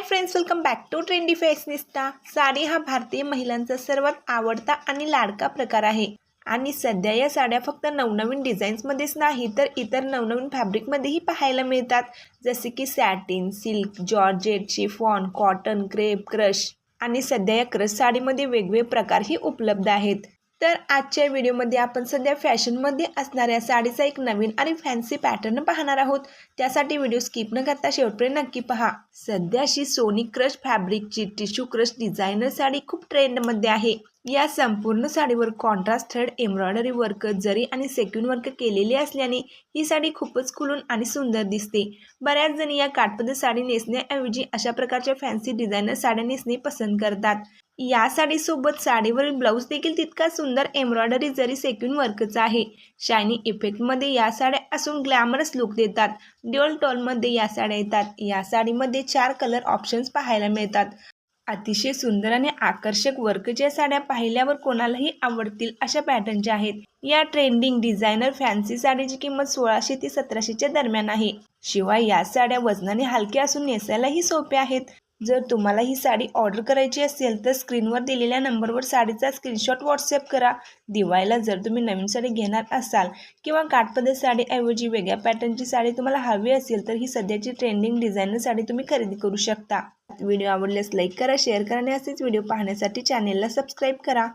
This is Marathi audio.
Hi friends welcome back to trendy fashionista sari हा भारतीय महिलांचा सर्वात आवडता आणि लाडका प्रकार आहे. आणि सध्या या साड्या फक्त नवनवीन डिझाईन्समध्येच नाही तर इतर नवनवीन फॅब्रिकमध्येही पाहायला मिळतात. जसे की satin silk georgette chiffon cotton crepe crush आणि सध्या या क्रश साडीमध्ये वेगवेगळे प्रकारही उपलब्ध आहेत. तर आजच्या व्हिडिओमध्ये आपण सध्या फॅशनमध्ये असणाऱ्या साडीचा एक नवीन आणि फॅन्सी पॅटर्न पाहणार आहोत. त्यासाठी व्हिडिओ स्किप न करता शेवटपर्यंत नक्की पहा. सध्याशी सोनी क्रश फॅब्रिकची टिश्यू क्रश डिझायनर साडी खूप ट्रेंडमध्ये आहे. या संपूर्ण साडीवर कॉन्ट्रास्ट थ्रेड एम्ब्रॉयडरी वर्क जरी आणि सेक्युन वर्क केलेले असल्याने ही साडी खूपच खुलून आणि सुंदर दिसते. बऱ्याच जणी या काठपदर साडी नेसण्याऐवजी अशा प्रकारच्या फॅन्सी डिझायनर साड्या नेसणे पसंत करतात. या साडीसोबत साडीवरील ब्लाऊज देखील तितका सुंदर एम्ब्रॉयडरी जरी सेक्युन वर्कचा आहे. शायनी इफेक्टमध्ये या साड्या असून ग्लॅमरस लुक देतात. ड्युअल टोलमध्ये या साड्या येतात. या साडीमध्ये चार कलर ऑप्शन्स पाहायला मिळतात. अतिशय सुंदर आणि आकर्षक वर्कच्या साड्या पाहिल्यावर कोणालाही आवडतील अशा पॅटर्नच्या आहेत. या ट्रेंडिंग डिझायनर फॅन्सी साडीची किंमत सोळाशे ते सतराशेच्या दरम्यान आहे. शिवाय या साड्या वजनाने हलक्या असून नेसायलाही सोप्या आहेत. जर तुम्हाला ही साडी ऑर्डर करायची असेल तर स्क्रीनवर दिलेल्या नंबरवर साडीचा स्क्रीनशॉट व्हॉट्सअप करा. दिवाळीला जर तुम्ही नवीन साडी घेणार असाल किंवा काठपदर साडीऐवजी वेगळ्या पॅटर्नची साडी तुम्हाला हवी असेल तर ही सध्याची ट्रेंडिंग डिझायनर साडी तुम्ही खरेदी करू शकता. व्हिडिओ आवडल्यास लाईक करा शेअर करा आणि असेच व्हिडिओ पाहण्यासाठी चॅनेलला सबस्क्राईब करा.